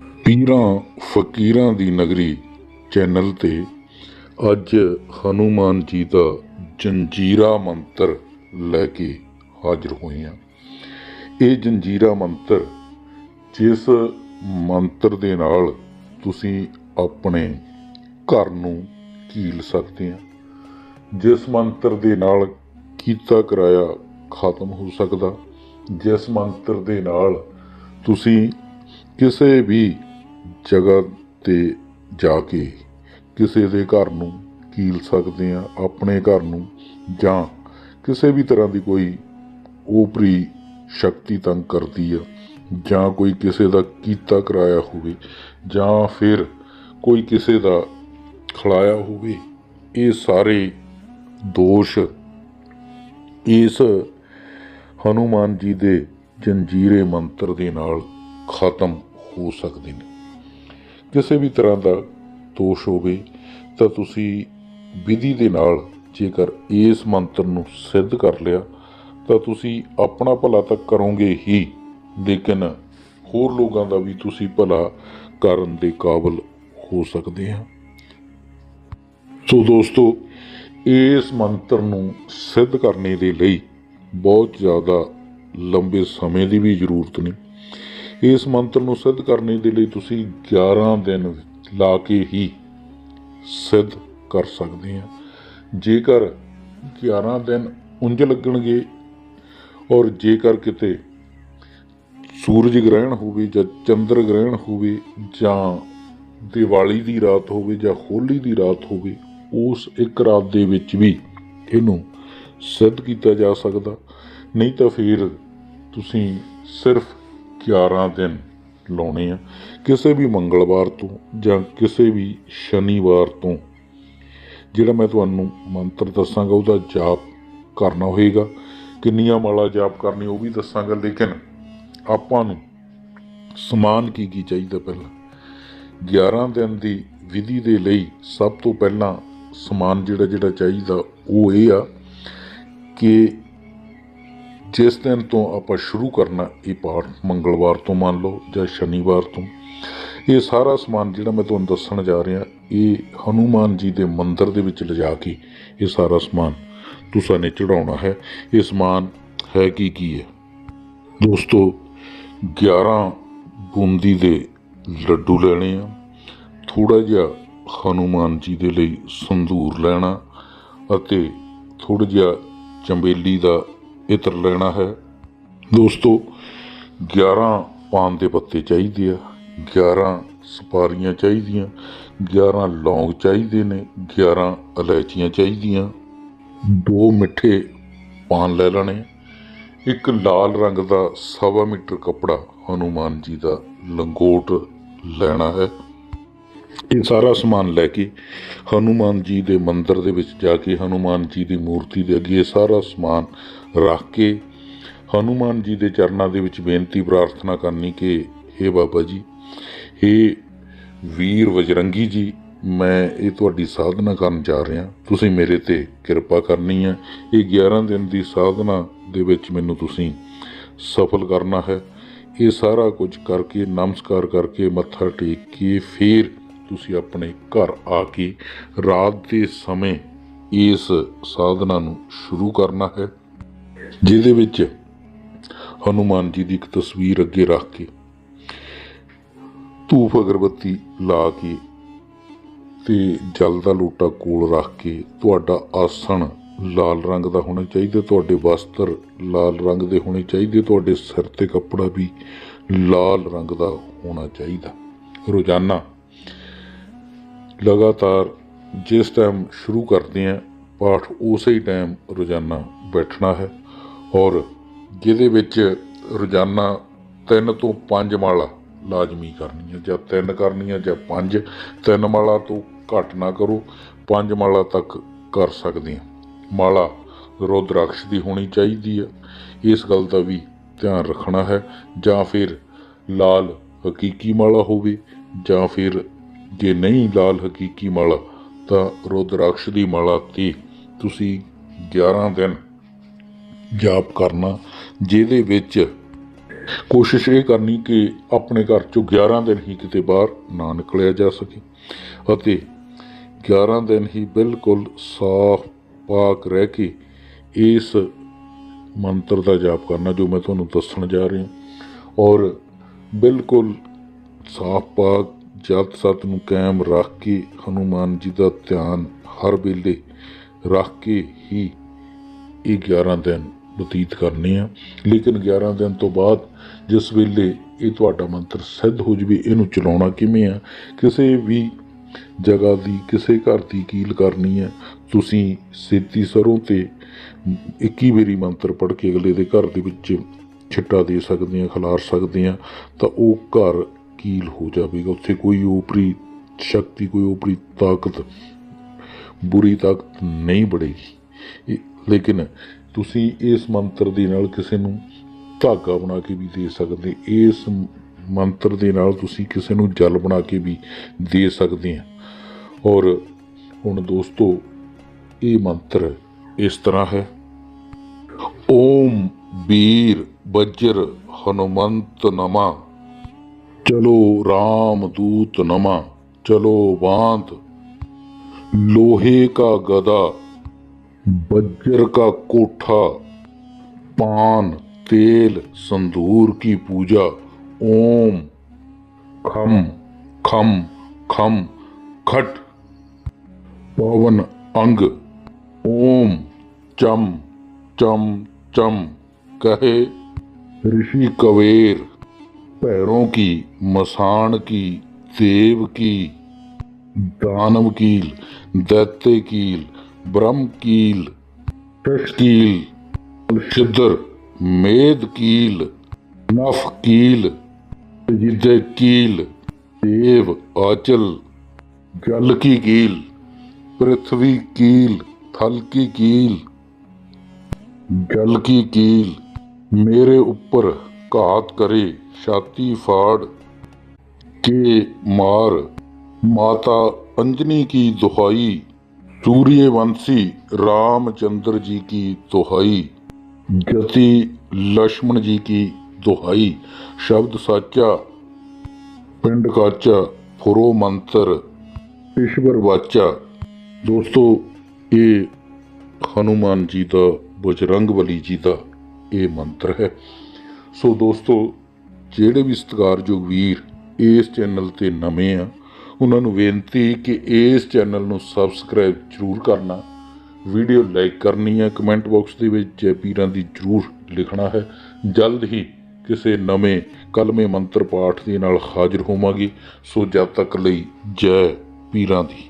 ਪੀਰਾਂ ਫਕੀਰਾਂ ਦੀ ਨਗਰੀ ਚੈਨਲ ਤੇ ਅੱਜ ਹਨੂਮਾਨ ਜੀ ਦਾ ਜੰਜੀਰਾ ਮੰਤਰ ਲੈ ਕੇ ਹਾਜ਼ਰ ਹੋਏ ਹਾਂ। ਇਹ ਜੰਜੀਰਾ ਮੰਤਰ ਜਿਸ ਮੰਤਰ ਦੇ ਨਾਲ ਤੁਸੀਂ ਆਪਣੇ ਘਰ ਨੂੰ ਕੀਲ ਸਕਦੇ ਆ ਜਿਸ ਮੰਤਰ ਦੇ ਨਾਲ ਕੀਤਾ ਕਰਾਇਆ ਖਤਮ ਹੋ ਸਕਦਾ। ਜਿਸ ਮੰਤਰ ਦੇ ਨਾਲ ਤੁਸੀਂ ਕਿਸੇ ਵੀ ਜਗ੍ਹਾ ਤੇ ਜਾ ਕੇ ਕਿਸੇ ਦੇ ਘਰ ਨੂੰ ਕੀਲ ਸਕਦੇ ਆ ਆਪਣੇ ਘਰ ਨੂੰ, ਜਾਂ ਕਿਸੇ ਵੀ ਤਰ੍ਹਾਂ ਦੀ ਕੋਈ ਓਪਰੀ ਸ਼ਕਤੀ ਤੰਗ ਕਰਦੀ ਆ, ਜਾਂ ਕੋਈ ਕਿਸੇ ਦਾ ਕੀਤਾ ਕਰਾਇਆ ਹੋਵੇ, ਜਾਂ ਫਿਰ ਕੋਈ ਕਿਸੇ ਦਾ ਖਲਾਇਆ ਹੋਵੇ, ਇਹ ਸਾਰੇ ਦੋਸ਼ ਇਸ ਹਨੂਮਾਨ ਜੀ ਦੇ ਜੰਜੀਰੇ ਮੰਤਰ ਦੇ ਨਾਲ ਖਤਮ ਹੋ ਸਕਦੇ ਨੇ। ਕਿਸੇ ਵੀ ਤਰ੍ਹਾਂ ਦਾ ਦੋਸ਼ ਹੋਵੇ ਤਾਂ ਤੁਸੀਂ ਵਿਧੀ ਦੇ ਨਾਲ ਜੇਕਰ ਇਸ ਮੰਤਰ ਨੂੰ ਸਿੱਧ ਕਰ ਲਿਆ, ਤਾਂ ਤੁਸੀਂ ਆਪਣਾ ਭਲਾ ਤਾਂ ਕਰੋਗੇ ਹੀ, ਲੇਕਿਨ ਹੋਰ ਲੋਕਾਂ ਦਾ ਵੀ ਤੁਸੀਂ ਭਲਾ ਕਰਨ ਦੇ ਕਾਬਲ ਹੋ ਸਕਦੇ ਹਾਂ। ਸੋ ਦੋਸਤੋ, ਇਸ ਮੰਤਰ ਨੂੰ ਸਿੱਧ ਕਰਨੇ ਦੇ ਲਈ ਬਹੁਤ ਜ਼ਿਆਦਾ ਲੰਬੇ ਸਮੇਂ ਦੀ ਵੀ ਜ਼ਰੂਰਤ ਨਹੀਂ। ਇਸ ਮੰਤਰ ਨੂੰ ਸਿੱਧ ਕਰਨੇ ਦੇ ਲਈ ਤੁਸੀਂ 11 ਦਿਨ ਲਾ ਕੇ ਹੀ ਸਿੱਧ ਕਰ ਸਕਦੇ ਆ। ਜੇਕਰ 11 ਦਿਨ ਉਂਝ ਲੱਗਣਗੇ ਔਰ ਜੇਕਰ ਕਿਤੇ ਸੂਰਜ ਗ੍ਰਹਿਣ ਹੋਵੇ ਜਾਂ ਚੰਦਰ ਗ੍ਰਹਿਣ ਹੋਵੇ ਜਾਂ ਦੀਵਾਲੀ ਦੀ ਰਾਤ ਹੋਵੇ ਜਾਂ ਹੋਲੀ ਦੀ ਰਾਤ ਹੋਵੇ, ਉਸ ਇੱਕ ਰਾਤ ਦੇ ਵਿੱਚ ਵੀ ਇਹਨੂੰ ਸਿੱਧ ਕੀਤਾ ਜਾ ਸਕਦਾ। ਨਹੀਂ ਤਾਂ ਫਿਰ ਤੁਸੀਂ ਸਿਰਫ 11 ਦਿਨ ਲਾਉਣੇ ਆ। ਕਿਸੇ ਵੀ ਮੰਗਲਵਾਰ ਤੋਂ ਜਾਂ ਕਿਸੇ ਵੀ ਸ਼ਨੀਵਾਰ ਤੋਂ, ਜਿਹੜਾ ਮੈਂ ਤੁਹਾਨੂੰ ਮੰਤਰ ਦੱਸਾਂਗਾ, ਉਹਦਾ ਜਾਪ ਕਰਨਾ ਹੋਏਗਾ। ਕਿੰਨੀਆਂ ਮਾਲਾ ਜਾਪ ਕਰਨੀ, ਉਹ ਵੀ ਦੱਸਾਂਗਾ, ਲੇਕਿਨ ਆਪਾਂ ਨੂੰ ਸਮਾਨ ਕੀ ਕੀ ਚਾਹੀਦਾ ਪਹਿਲਾਂ? 11 ਦਿਨ ਦੀ ਵਿਧੀ ਦੇ ਲਈ ਸਭ ਤੋਂ ਪਹਿਲਾਂ ਸਮਾਨ ਜਿਹੜਾ ਜਿਹੜਾ ਚਾਹੀਦਾ, ਉਹ ਇਹ ਆ ਕਿ ਜਿਸ ਦਿਨ ਤੋਂ ਆਪਾਂ ਸ਼ੁਰੂ ਕਰਨਾ ਇਹ ਪਾਠ, ਮੰਗਲਵਾਰ ਤੋਂ ਮੰਨ ਲਓ ਜਾਂ ਸ਼ਨੀਵਾਰ ਤੋਂ, ਇਹ ਸਾਰਾ ਸਮਾਨ ਜਿਹੜਾ ਮੈਂ ਤੁਹਾਨੂੰ ਦੱਸਣ ਜਾ ਰਿਹਾ, ਇਹ ਹਨੂਮਾਨ ਜੀ ਦੇ ਮੰਦਿਰ ਦੇ ਵਿੱਚ ਲਿਜਾ ਕੇ ਇਹ ਸਾਰਾ ਸਮਾਨ ਤੁਸਾਂ ਨੇ ਚੜਾਉਣਾ ਹੈ। ਇਹ ਸਮਾਨ ਹੈ ਕੀ ਕੀ ਹੈ? ਦੋਸਤੋ 11 ਬੂੰਦੀ ਦੇ ਲੱਡੂ ਲੈਣੇ ਆ। ਥੋੜਾ ਜਿਹਾ ਹਨੂਮਾਨ ਜੀ ਦੇ ਲਈ ਸੰਧੂਰ ਲੈਣਾ ਅਤੇ ਥੋੜਾ ਜਿਹਾ ਚੰਬੇਲੀ ਦਾ ਇਤਰ ਲੈਣਾ ਹੈ। ਦੋਸਤੋ 11 ਪਾਨ ਦੇ ਪੱਤੇ ਚਾਹੀਦੇ ਆ। 11 ਸੁਪਾਰੀਆਂ ਚਾਹੀਦੀਆਂ 11 ਲੌਂਗ ਚਾਹੀਦੇ ਨੇ 11 ਇਲਾਇਚੀਆਂ ਚਾਹੀਦੀਆਂ। ਦੋ ਮਿੱਠੇ ਪਾਨ ਲੈ ਲੈਣੇ। ਇੱਕ ਲਾਲ ਰੰਗ ਦਾ ਸਵਾ ਮੀਟਰ ਕੱਪੜਾ ਹਨੂਮਾਨ ਜੀ ਦਾ ਲੰਗੋਟ ਲੈਣਾ ਹੈ। ਇਹ ਸਾਰਾ ਸਮਾਨ ਲੈ ਕੇ ਹਨੂਮਾਨ ਜੀ ਦੇ ਮੰਦਿਰ ਦੇ ਵਿੱਚ ਜਾ ਕੇ, ਹਨੂਮਾਨ ਜੀ ਦੀ ਮੂਰਤੀ ਦੇ ਅੱਗੇ ਇਹ ਸਾਰਾ ਸਮਾਨ ਰੱਖ ਕੇ ਹਨੂਮਾਨ ਜੀ ਦੇ ਚਰਨਾਂ ਦੇ ਵਿੱਚ ਬੇਨਤੀ ਪ੍ਰਾਰਥਨਾ ਕਰਨੀ ਕਿ हे ਬਾਬਾ ਜੀ हे ਵੀਰ ਵਜਰੰਗੀ ਜੀ, ਮੈਂ ਇਹ ਤੁਹਾਡੀ ਸਾਧਨਾ ਕਰਨ ਜਾ ਰਿਹਾ। ਤੁਸੀਂ ਮੇਰੇ ਤੇ ਕਿਰਪਾ ਕਰਨੀ ਹੈ ਇਹ 11 ਦਿਨ ਦੀ ਸਾਧਨਾ ਦੇ ਵਿੱਚ ਮੈਨੂੰ ਤੁਸੀਂ ਸਫਲ ਕਰਨਾ ਹੈ। ਇਹ ਸਾਰਾ ਕੁਝ ਕਰਕੇ, ਨਮਸਕਾਰ ਕਰਕੇ, ਮੱਥਾ ਟੇਕ ਕੇ ਫਿਰ ਤੁਸੀਂ ਆਪਣੇ ਘਰ ਆ ਕੇ ਰਾਤ ਦੇ ਸਮੇਂ ਇਸ ਸਾਧਨਾ ਨੂੰ ਸ਼ੁਰੂ ਕਰਨਾ ਹੈ। ਜਿਹਦੇ ਵਿੱਚ ਹਨੂਮਾਨ ਜੀ ਦੀ ਇੱਕ ਤਸਵੀਰ ਅੱਗੇ ਰੱਖ ਕੇ ਧੂਪ ਅਗਰਬੱਤੀ ਲਾ ਕੇ ਤੇ ਜਲ ਦਾ ਲੋਟਾ ਕੋਲ ਰੱਖ ਕੇ ਤੁਹਾਡਾ ਆਸਣ ਲਾਲ ਰੰਗ ਦਾ ਹੋਣਾ ਚਾਹੀਦਾ, ਤੁਹਾਡੇ ਵਸਤਰ ਲਾਲ ਰੰਗ ਦੇ ਹੋਣੇ ਚਾਹੀਦੇ, ਤੁਹਾਡੇ ਸਿਰ ਤੇ ਕੱਪੜਾ ਵੀ ਲਾਲ ਰੰਗ ਦਾ ਹੋਣਾ ਚਾਹੀਦਾ। ਰੋਜ਼ਾਨਾ ਲਗਾਤਾਰ ਜਿਸ ਟਾਈਮ ਸ਼ੁਰੂ ਕਰਦੇ ਆ ਪਾਠ ਉਸੇ ਹੀ ਟਾਈਮ ਰੋਜ਼ਾਨਾ ਬੈਠਣਾ ਹੈ। ਔਰ ਜਿਹਦੇ ਵਿੱਚ ਰੋਜ਼ਾਨਾ ਤਿੰਨ ਤੋਂ ਪੰਜ ਮਾਲਾ ਲਾਜ਼ਮੀ ਕਰਨੀ ਹੈ ਜਾਂ ਤਿੰਨ ਕਰਨੀ ਹੈ ਜਾਂ ਪੰਜ, ਤਿੰਨ ਮਾਲਾ ਤੋਂ ਘੱਟ ਨਾ ਕਰੋ, ਪੰਜ ਮਾਲਾ ਤੱਕ ਕਰ ਸਕਦੇ ਹਾਂ। ਮਾਲਾ ਰੁਦਰਾਕਸ਼ ਦੀ ਹੋਣੀ ਚਾਹੀਦੀ ਹੈ ਇਸ ਗੱਲ ਦਾ ਵੀ ਧਿਆਨ ਰੱਖਣਾ ਹੈ। ਜਾਂ ਫਿਰ ਲਾਲ ਹਕੀਕੀ ਮਾਲਾ ਹੋਵੇ, ਜਾਂ ਫਿਰ ਜੇ ਨਹੀਂ ਲਾਲ ਹਕੀਕੀ ਮਾਲਾ, ਤਾਂ ਰੁਦਰਾਕਸ਼ ਦੀ ਮਾਲਾ ਤੇ ਤੁਸੀਂ 11 ਦਿਨ ਜਾਪ ਕਰਨਾ, ਜਿਹਦੇ ਵਿੱਚ ਕੋਸ਼ਿਸ਼ ਇਹ ਕਰਨੀ ਕਿ ਆਪਣੇ ਘਰ ਚੋਂ 11 ਦਿਨ ਹੀ ਕਿਤੇ ਬਾਹਰ ਨਾ ਨਿਕਲਿਆ ਜਾ ਸਕੇ। ਅਤੇ 11 ਦਿਨ ਹੀ ਬਿਲਕੁਲ ਸਾਫ਼ ਪਾਕ ਰਹਿ ਕੇ ਇਸ ਮੰਤਰ ਦਾ ਜਾਪ ਕਰਨਾ, ਜੋ ਮੈਂ ਤੁਹਾਨੂੰ ਦੱਸਣ ਜਾ ਰਿਹਾ। ਔਰ ਬਿਲਕੁਲ ਸਾਫ਼ ਪਾਕ ਜਪ ਸਤ ਨੂੰ ਕਾਇਮ ਰੱਖ ਕੇ ਹਨੂਮਾਨ ਜੀ ਦਾ ਧਿਆਨ ਹਰ ਵੇਲੇ ਰੱਖ ਕੇ ਹੀ ਇਹ 11 ਦਿਨ ਬਤੀਤ ਕਰਨੇ ਆ। ਲੇਕਿਨ 11 ਦਿਨ ਤੋਂ ਬਾਅਦ ਜਿਸ ਵੇਲੇ ਇਹ ਤੁਹਾਡਾ ਮੰਤਰ ਸਿੱਧ ਹੋ ਜਵੇ, ਇਹਨੂੰ ਚਲਾਉਣਾ ਕਿਵੇਂ ਆ? ਕਿਸੇ ਵੀ ਜਗ੍ਹਾ ਦੀ, ਕਿਸੇ ਘਰ ਦੀ ਕੀਲ ਕਰਨੀ ਹੈ ਤੁਸੀਂ ਸੇਤੀ ਸਰੋਂ ਤੇ 21 ਵਾਰੀ ਮੰਤਰ ਪੜ੍ਹ ਕੇ ਅਗਲੇ ਦੇ ਘਰ ਦੇ ਵਿੱਚ ਛਿੱਟਾ ਦੇ ਸਕਦੇ ਆ, ਖਿਲਾਰ ਸਕਦੇ ਆ, ਤਾਂ ਉਹ ਘਰ ਕੀਲ ਹੋ ਜਾਵੇਗਾ। ਉੱਥੇ ਕੋਈ ਓਪਰੀ ਸ਼ਕਤੀ, ਕੋਈ ਓਪਰੀ ਤਾਕਤ, ਬੁਰੀ ਤਾਕਤ ਨਹੀਂ ਬੜੇਗੀ। ਲੇਕਿਨ ਤੁਸੀਂ ਇਸ ਮੰਤਰ ਦੇ ਨਾਲ ਕਿਸੇ ਨੂੰ ਧਾਗਾ ਬਣਾ ਕੇ ਵੀ ਦੇ ਸਕਦੇ, ਇਸ ਮੰਤਰ ਦੇ ਨਾਲ ਤੁਸੀਂ ਕਿਸੇ ਨੂੰ ਜਲ ਬਣਾ ਕੇ ਵੀ ਦੇ ਸਕਦੇ ਆ। ਔਰ ਹੁਣ ਦੋਸਤੋ, ਇਹ ਮੰਤਰ ਇਸ ਤਰ੍ਹਾਂ ਹੈ। ਓਮ ਵੀਰ ਬਜਰ ਹਨੂਮੰਤ ਨਮਾ। ਚਲੋ ਰਾਮ ਦੂਤ ਨਮਾ, ਚਲੋ ਬਾਂਧ ਲੋਹੇ ਕਾ ਗਦਾ बज्र का कोठा, पान, तेल, संदूर की पूजा, ओम, खम खम खम, खट, पवन अंग, ओम, चम चम चम, कहे, ऋषि कवेर, पैरों की मसान की, देव की, दानव कील दैत्य कील ब्रह्म कील छिद्र, मेद कील, नफ कील जिदय कील, देव आचल, जल की कील, पृथ्वी कील, थल की कील, जल की कील, मेरे ऊपर घात करे, छाती फाड़, के मार, माता अंजनी की दुहाई सूर्यवंशी रामचंद्र जी की दुहाई गति लक्ष्मण जी की दुहाई शब्द साचा पिंड काचा फुरो मंत्र ईश्वर वाचा ਦੋਸਤੋ ਇਹ ਹਨੂਮਾਨ ਜੀ ਦਾ ਬਜਰੰਗ ਬਲੀ ਜੀ ਦਾ ਇਹ ਮੰਤਰ ਹੈ ਸੋ ਦੋਸਤੋ ਜਿਹੜੇ ਵੀ ਸਤਿਕਾਰਯੋਗ ਵੀਰ ਇਸ ਚੈਨਲ ਤੇ ਨਵੇਂ ਆ ਉਹਨਾਂ ਨੂੰ ਬੇਨਤੀ ਕਿ ਇਸ ਚੈਨਲ ਨੂੰ ਸਬਸਕ੍ਰਾਈਬ ਜ਼ਰੂਰ ਕਰਨਾ। ਵੀਡੀਓ ਲਾਈਕ ਕਰਨੀ ਹੈ। ਕਮੈਂਟ ਬਾਕਸ ਦੇ ਵਿੱਚ ਜੈ ਪੀਰਾਂ ਦੀ ਜ਼ਰੂਰ ਲਿਖਣਾ ਹੈ। ਜਲਦ ਹੀ ਕਿਸੇ ਨਵੇਂ ਕਲਮੇ ਮੰਤਰ ਪਾਠ ਦੇ ਨਾਲ ਹਾਜ਼ਰ ਹੋਵਾਂਗੇ। ਸੋ ਜਦ ਤੱਕ ਲਈ ਜੈ ਪੀਰਾਂ ਦੀ।